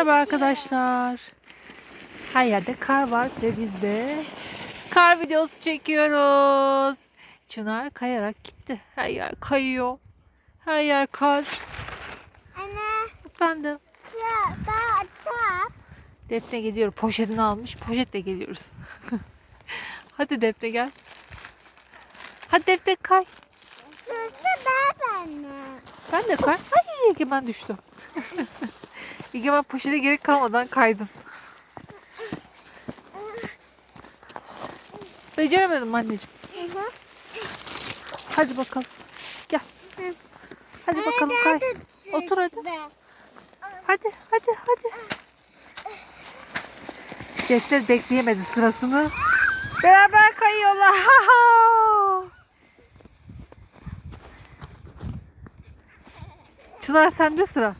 Merhaba arkadaşlar. Her yerde kar var ve biz de kar videosu çekiyoruz. Çınar kayarak gitti. Her yer kayıyor. Her yer kar. Anne, Efendim. Defne geliyor. Poşetini almış. Poşetle geliyoruz. Hadi Defne gel. Hadi Defne kay. Sen de kay. Ay Egemen düştü. Egemen poşete gerek kalmadan kaydın. Beceremedim anneciğim. Hadi bakalım. Gel. Hadi bakalım kay. Otur hadi. Hadi hadi hadi. Defter bekleyemedi sırasını. Beraber kayıyorlar. Çınar sende sıra.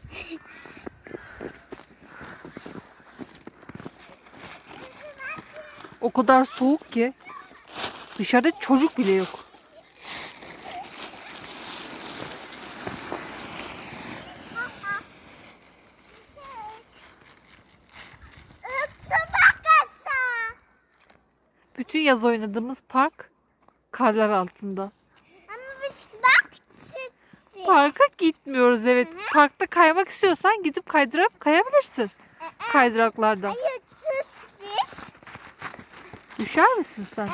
O kadar soğuk ki dışarıda çocuk bile yok. Bütün yaz oynadığımız park karlar altında. Ama biz bak. Parka gitmiyoruz evet. Parkta kaymak istiyorsan gidip kaydırıp kayabilirsin. Kaydıraklarda. Düşer misin sen?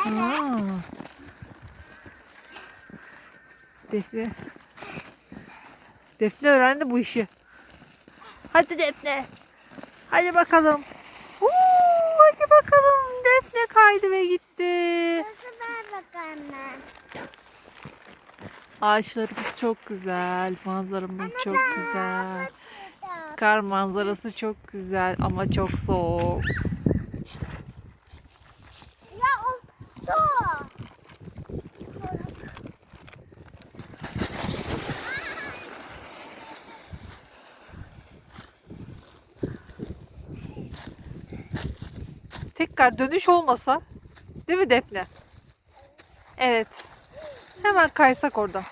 Defne. Defne öğrendi bu işi. Hadi Defne. Hadi bakalım. Huu, hadi bakalım. Defne kaydı ve gitti. Ağaçlarımız çok güzel. Manzaramız çok güzel. Kar manzarası çok güzel ama çok soğuk. Tekrar dönüş olmasa değil mi Defne? Evet. Hemen kaysak orada.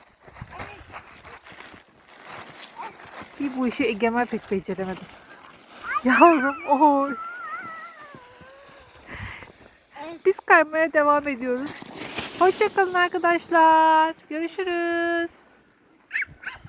Bir bu işi Egemen pek beceremedim. Yavrum oy. Biz kaymaya devam ediyoruz. Hoşçakalın arkadaşlar. Görüşürüz.